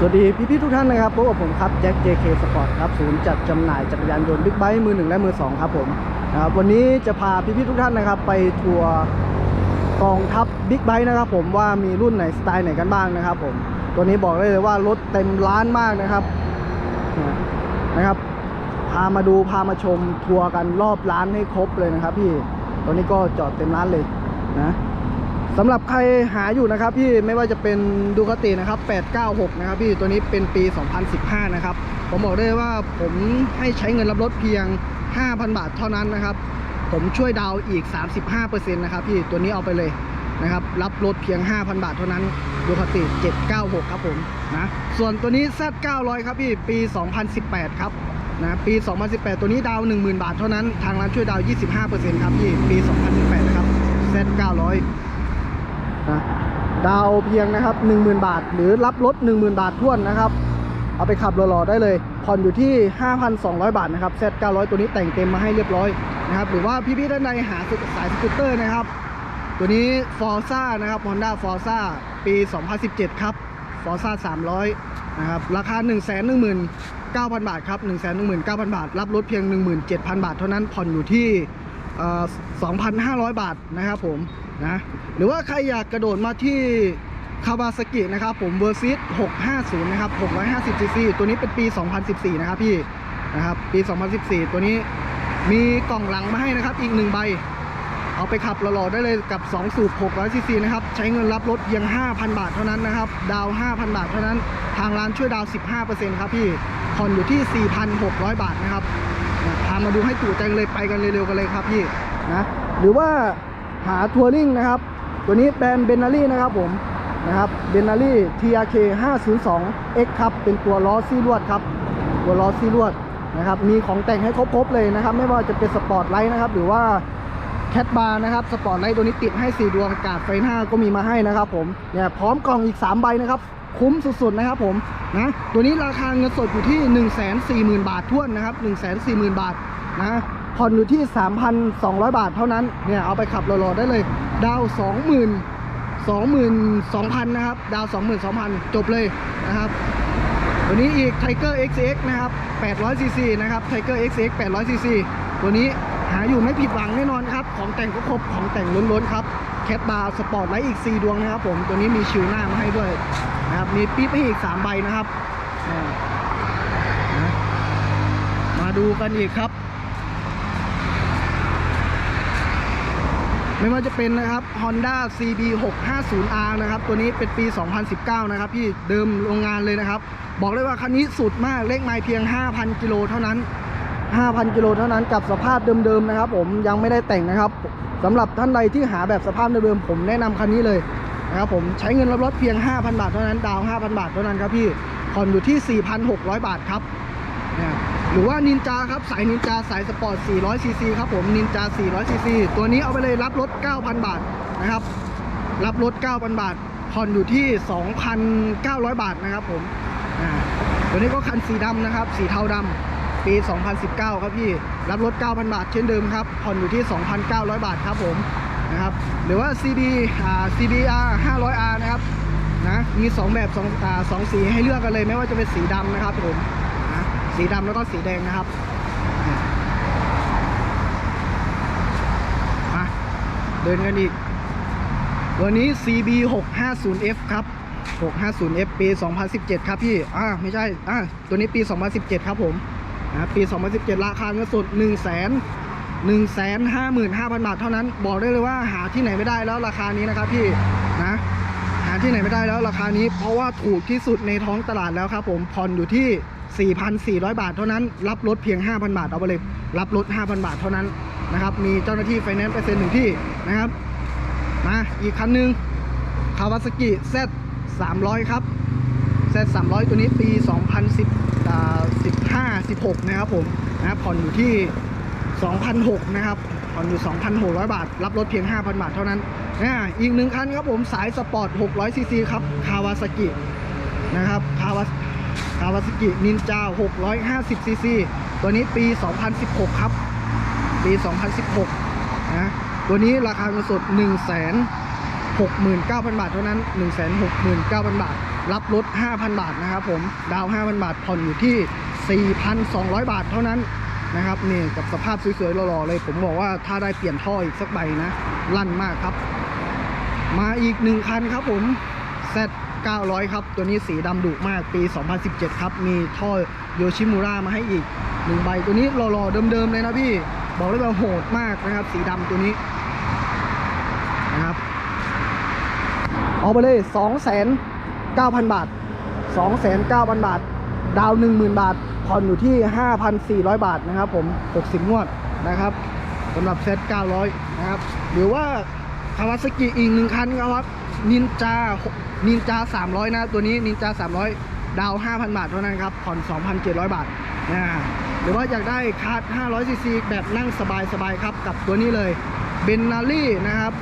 สวัสดีพี่ๆทุกท่านนะครับพบกับผมครับแจ็ค JK Sport ครับศูนย์จัดจำหน่ายจักรยานยนต์บิ๊กไบค์มือหนึ่งและมือสองครับผมนะครับวันนี้จะพาพี่ๆทุกท่านนะครับไปทัวร์กองทัพบิ๊กไบค์นะครับผมว่ามีรุ่นไหนสไตล์ไหนกันบ้างนะครับผมตัวนี้บอกได้เลยว่ารถเต็มร้านมากนะครับนะครับ พามาดูพามาชมทัวร์กันรอบร้านให้ครบเลยนะครับ พี่ตัวนี้ก็จอดเต็มร้านเลยนะ สำหรับใครหาอยู่นะครับพี่ไม่ว่าจะเป็นดูคตินะครับ 896 นะครับพี่ตัวนี้เป็นปี 2015 นะครับ ผมบอกได้ว่าผมให้ใช้เงินรับรถเพียง 5,000 บาทเท่านั้นนะครับ ผมช่วยดาวอีก 35%นะครับพี่ตัวนี้เอาไปเลยนะครับ รับรถเพียง 5,000 บาทเท่านั้นดูคติ796 ครับผมนะส่วนตัวนี้ Z900 ครับพี่ปี 2018 ครับนะปี 2018 ตัวนี้ดาวน์10,000 บาทเท่านั้น ทางร้านช่วยดาวน์25%ครับพี่ปี 2018 นะครับ Z900 นะดาวเพียงนะครับ 10,000 บาท หรือรับรถ 10,000 บาทท่วนนะครับ เอาไปขับรอๆได้เลย ผ่อนอยู่ที่ 5,200 บาทนะครับ Z900 ตัวนี้แต่งเต็มมาให้เรียบร้อยนะครับ หรือว่าพี่ๆด้านในหาสายสกูตเตอร์นะครับ ตัวนี้ Forza นะครับ Honda Forza ปี 2017 ครับ Forza 300 นะครับ ราคา 1 1 9 0 0 0 บาทครับ1 1 9 0 0 0 บาท รับรถเพียง 17,000 บาท เท่านั้น ผ่อนอยู่ที่เอ่อ2,500 บาทนะครับผม นะหรือว่าใครอยากกระโดดมาที่คาวาซากินะครับผมเวอร์ซิส650 นะครับ 650ซีซีตัวนี้เป็นปี 2014 นะครับพี่นะครับ ปี 2014 ตัวนี้มีกล่องหลังมาให้นะครับ อีกหนึ่งใบ เอาไปขับหล่อๆได้เลยกับ 2 สูบ 600ซีซีนะครับ ใช้เงินรับรถเพียง 5,000 บาทเท่านั้นนะครับ ดาว 5,000 บาทเท่านั้น ทางร้านช่วยดาวน์15%ครับพี่ผ่อนอยู่ที่ 4,600 บาทนะครับพามาดูให้จู่ใจเลยไปกันเร็วๆกันเลยครับพี่นะหรือว่า หาทัวริงนะครับ ตัวนี้แบรนด์เบนนารี่นะครับผมนะครับเบนนารี่ TRK 502 X ครับ เป็นตัวล้อซี่ลวดครับ ตัวล้อซี่ลวดนะครับ มีของแต่งให้ครบๆเลยนะครับ ไม่ว่าจะเป็นสปอร์ตไลท์นะครับ หรือว่าแคทบาร์นะครับ สปอร์ตไลท์ตัวนี้ติดให้ 4 ดวงกาดไฟหน้าก็มีมาให้นะครับผม เนี่ยพร้อมกล่องอีก 3 ใบนะครับ คุ้มสุดๆนะครับผม นะ ตัวนี้ราคาเงินสดอยู่ที่ 1 4 0 0 0 0 บาทท้วนนะครับ 1 4 0 0 0 0 บาทนะ ผ่อนอยู่ที่ 3,200 บาทเท่านั้น เนี่ยเอาไปขับรอๆได้เลย ดาว 20,000 22,000 นะครับ ดาว 22,000 จบเลยนะครับตัวนี้อีก Tiger XX นะครับ 800 cc นะครับ Tiger XX 800 cc ตัวนี้หาอยู่ไม่ผิดหวังแน่นอนครับ ของแต่งก็ครบ ของแต่งล้นๆครับ แคปบาร์สปอร์ตไลท์อีก 4 ดวงนะครับผม ตัวนี้มีชิวหน้ามาให้ด้วยนะครับ มีปิ๊บให้อีก 3 ใบนะครับ มาดูกันอีกครับ ไม่ว่าจะเป็นนะครับ Honda CB 650R นะครับ ตัวนี้เป็นปี 2019 นะครับ พี่เดิมโรงงานเลยนะครับ บอกเลยว่าคันนี้สุดมากเลขไมล์เพียง 5,000 กิโลเท่านั้น 5,000 กิโลเท่านั้นกับสภาพเดิมๆนะครับ ผมยังไม่ได้แต่งนะครับสำหรับท่านใดที่หาแบบสภาพเดิมๆผมแนะนำคันนี้เลยนะครับผมใช้เงินรับรถเพียง 5,000 บาทเท่านั้นดาว 5,000 บาทเท่านั้นครับพี่ผ่อนอยู่ที่ 4,600 บาทครับเนี่ย หรือว่านินจาครับสายนินจาสายสปอร์ต 400 ซีซีครับผมนินจา 400 ซีซีตัวนี้เอาไปเลยรับรถ 9,000 บาทนะครับ รับรถ 9,000 บาทผ่อนอยู่ที่ 2,900 บาทนะครับผมตัวนี้ก็คันสีดำนะครับ สีเทาดำปี 2019 ครับพี่รับรถ 9,000 บาทเช่นเดิมครับผ่อนอยู่ที่ 2,900 บาทครับผมนะครับหรือว่า CB อ่า CBR 500R นะครับนะมี 2 แบบ2อ่าสองสีให้เลือกกันเลยไม่ว่าจะเป็นสีดำนะครับผม สีดำแล้วก็สีแดงนะครับมาเดินกันอีก ตัวนี้ CB 650F ครับ 650F ปี 2017 ครับพี่ อ่า ไม่ใช่ อ่า ตัวนี้ปี 2017 ครับผมนะปี 2017 ราคาเงินสด 1 0 0 0 0 1 5 5 0 0 0 บาทเท่านั้น บอกได้เลยว่าหาที่ไหนไม่ได้แล้วราคานี้นะครับพี่ นะ หาที่ไหนไม่ได้แล้วราคานี้ เพราะว่าถูกที่สุดในท้องตลาดแล้วครับผม ผ่อนอยู่ที่ 4,400 บาทเท่านั้น รับรถเพียง 5,000 บาทเอาไปเลย รับรถ 5,000 บาทเท่านั้นนะครับ มีเจ้าหน้าที่ไฟแนนซ์ไปเซ็นหนึ่งที่นะครับ มาอีกคันหนึ่งคาวาซากิ Z 300 ครับ Z 300 ตัวนี้ปี2010 15 16 นะครับผมนะผ่อนอยู่ที่ 2,600 นะครับ ผ่อนอยู่ 2,600 บาท รับรถเพียง 5,000 บาทเท่านั้นนะอีกหนึ่งคันครับผมสายสปอร์ต 600ซีซีครับคาวาซากินะครับคาวา คาวาซากินินจา 650ซีซีตัวนี้ปี 2016 ครับ ปี 2016 นะ ตัวนี้ราคาเงินสด 169,000 บาทเท่านั้น 169,000 บาท รับรถ 5,000 บาทนะครับผม ดาว 5,000 บาท ผ่อนอยู่ที่ 4,200 บาทเท่านั้นนะครับนี่กับสภาพสวยๆหล่อๆเลย ผมบอกว่าถ้าได้เปลี่ยนท่ออีกสักใบนะ ลั่นมากครับ มาอีกหนึ่งคันครับผม Z 900 ครับ ตัวนี้สีดำดุมากปี 2017 ครับ มีท่อโยชิมูระมาให้อีกหนึ่งใบ ตัวนี้หล่อๆเดิมๆเลยนะพี่ บอกเลยว่าโหดมากนะครับ สีดำตัวนี้นะครับ เอาไปเลย 2,900,000บาท 2,900,000 บาท ดาว 10,000 บาท ผ่อนอยู่ที่ 5,400 บาทนะครับผม 60 งวดนะครับสำหรับเซต 900 นะครับ หรือว่าคาวาซากิอีกหนึ่งคันครับนินจา นินจา 300 นะ ตัวนี้นินจา 300 ดาว 5,000 บาทเท่านั้นครับ ผ่อน 2,700 บาทนะหรือว่าอยากได้คาร์ด500ซีซีแบบนั่งสบายๆครับ กับตัวนี้เลยเบนนารี่นะครับ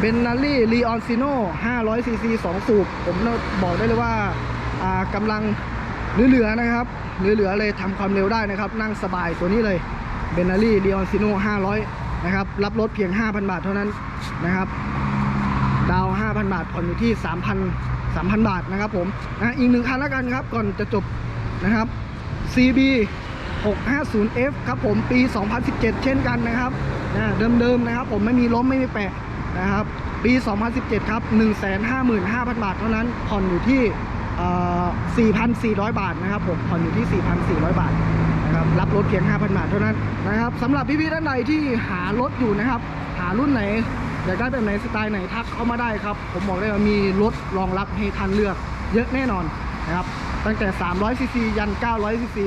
เบนนารี่ลีออนซิโน่500ซีซี2สูบ ผมบอกได้เลยว่าอ่ากำลังเหลือๆนะครับเหลือๆเลยทำความเร็วได้นะครับ นั่งสบายตัวนี้เลยเบนนารี่ลีออนซิโน่500นะครับ รับรถเพียง 5,000 บาทเท่านั้นนะครับ ดาว 5,000 บาทผ่อนอยู่ที่ 3,000 3,000 บาทนะครับผมนะอีกหนึ่งคันแล้วกันครับก่อนจะจบนะครับ CB 650F ครับผมปี 2017 เช่นกันนะครับนะเดิมๆนะครับผมไม่มีล้มไม่มีแปะนะครับปี 2017 ครับ 155,000 บาทเท่านั้นผ่อนอยู่ที่ 4,400 บาทนะครับผมผ่อนอยู่ที่ 4,400 บาทนะครับรับรถเพียง 5,000 บาทเท่านั้นนะครับสำหรับพี่ๆท่านใดที่หารถอยู่นะครับ หารุ่นไหน อยากได้แบบไหนสไตล์ไหนทักเข้ามาได้ครับ ผมบอกได้ว่ามีรถรองรับให้ท่านเลือกเยอะแน่นอนนะครับตั้งแต่ 300cc ยัน 900cc